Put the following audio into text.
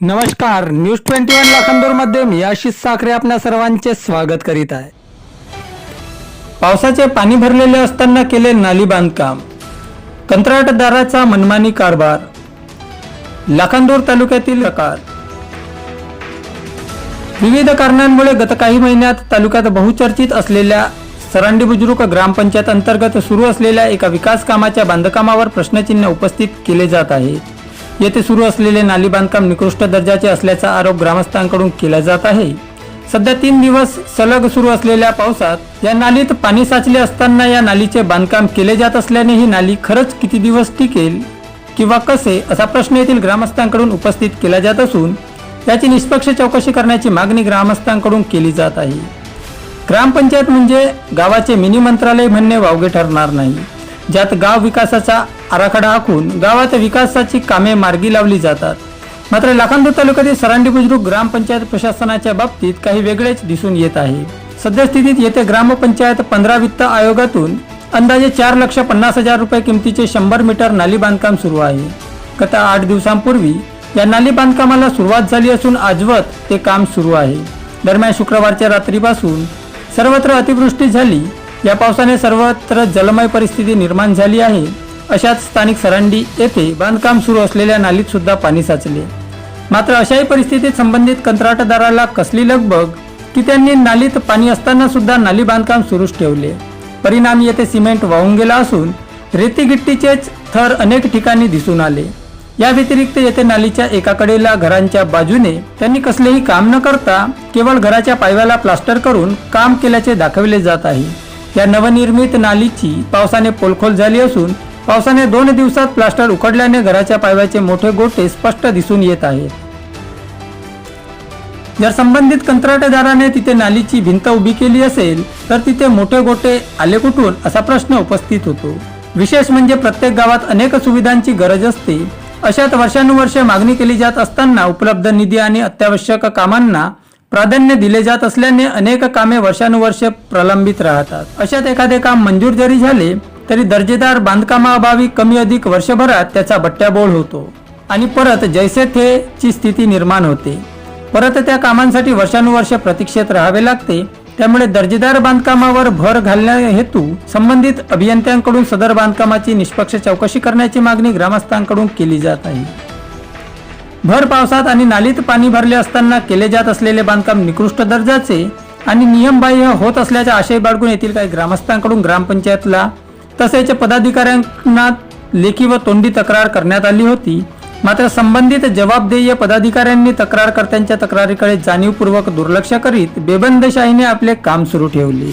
नमस्कार news twenty one लाखांदूरमध्ये मी आशिष साखरे आपल्या सर्वांचे स्वागत करीत आहे. पावसाचे पाणी भरलेले असताना केले नाली बांधकाम. कंत्राटदाराचा मनमानी कारभार. लाखांदूर तालुक्यातील प्रकार विविध कारणांमुळे गत काही महिन्यात तालुक्यात बहुचर्चित असलेल्या सरांडी बुजुर्ग ग्रामपंचायत अंतर्गत सुरू असलेल्या एका विकास कामाच्या बांधकामावर प्रश्नचिन्ह उपस्थित केले जात आहे येथे सुरू असलेले नाली बांधकाम निकृष्ट दर्जाचे असल्याचा आरोप ग्रामस्थांकडून केला जात आहे. सध्या तीन दिवस सलग सुरू असलेल्या पावसात या नालीत पाणी साचले असताना या नालीचे बांधकाम केले जात असल्याने ही नाली खरंच किती दिवस टिकेल किंवा कसे असा प्रश्न येथील ग्रामस्थांकडून उपस्थित केला जात असून याची निष्पक्ष चौकशी करण्याची मागणी ग्रामस्थांकडून केली जात आहे. ग्रामपंचायत म्हणजे गावाचे मिनी मंत्रालय म्हणणे वावगे ठरणार नाही. ज्यात गाव विकासाचा आराखडा आखून गावात विकासाची कामे मार्गी लावली जातात. मात्र लाखांदूर तालुक्यातील सरांडी बुजुर्ग ग्रामपंचायत प्रशासनाच्या बाबतीत काही वेगळेच दिसून येत आहे. सद्यस्थितीत येथे ग्रामपंचायत पंधरा वित्त आयोगातून अंदाजे चार लक्ष पन्नास हजार रुपये किमतीचे शंभर मीटर नाली बांधकाम सुरू आहे. गत आठ दिवसांपूर्वी या नाली बांधकामाला सुरुवात झाली असून आजवत ते काम सुरू आहे. दरम्यान शुक्रवारच्या रात्रीपासून सर्वत्र अतिवृष्टी झाली या पावसाने सर्वत्र जलमय परिस्थिती निर्माण झाली आहे. अशाच स्थानिक सरांडी येथे बांधकाम सुरू असलेल्या नालीत सुद्धा पाणी साचले. मात्र अशाही परिस्थितीत संबंधित कंत्राटदाराला कसली लगबग की त्यांनी नालीत पाणी असताना सुद्धा नाली बांधकाम सुरूच ठेवले. परिणामी येथे सिमेंट वाहून गेला असून रेती गिट्टीचेच थर अनेक ठिकाणी दिसून आले. या व्यतिरिक्त येथे नालीच्या एकाकडेला घरांच्या बाजूने त्यांनी कसलेही काम न करता केवळ घराच्या पायव्याला प्लास्टर करून काम केल्याचे दाखविले जात आहे. या नवनिर्मित नालीची पावसाने पोलखोल झाली असून पावसाने दोन दिवसात प्लास्टर उकडल्याने घराच्या पायव्याचे मोठे गोटे स्पष्ट दिसून येत आहेत जर संबंधित कंत्राटदाराने तिथे नालीची भिंत उभी केली असेल तर तिथे मोठे गोटे आले कुठून असा प्रश्न उपस्थित होतो. विशेष म्हणजे प्रत्येक गावात अनेक सुविधांची गरज असते. अशात वर्षानुवर्षे मागणी केली जात असताना उपलब्ध निधी आणि अत्यावश्यक कामांना प्राधान्य दिले जात असल्याने अनेक कामे वर्षानुवर्ष प्रलंबित राहतात. अशात एखादे काम मंजूर जरी झाले तरी दर्जेदार बांधकामाअभावी कमी अधिक वर्षभरात त्याचा बट्ट्याबोळ होतो. आणि परत जैसे थे ची स्थिती निर्माण होते. परत त्या कामांसाठी वर्षानुवर्ष प्रतीक्षेत राहावे लागते. त्यामुळे दर्जेदार बांधकामावर भर घालण्या हेतू संबंधित अभियंत्यांकडून सदर बांधकामाची निष्पक्ष चौकशी करण्याची मागणी ग्रामस्थांकडून केली जात आहे. भर पावसात आणि नालीत पाणी भरले असताना केले जात असलेले बांधकाम निकृष्ट दर्जाचे आणि नियमबाह्य होत असल्याचा आशय बाळगून येथील काही ग्रामस्थांकडून ग्रामपंचायतला तसेच पदाधिकाऱ्यांना लेखी व तोंडी तक्रार करण्यात आली होती. मात्र संबंधित जबाबदेय पदाधिकाऱ्यांनी तक्रारकर्त्यांच्या तक्रारीकडे जाणीवपूर्वक दुर्लक्ष करीत बेबंदशाहीने आपले काम सुरू ठेवले.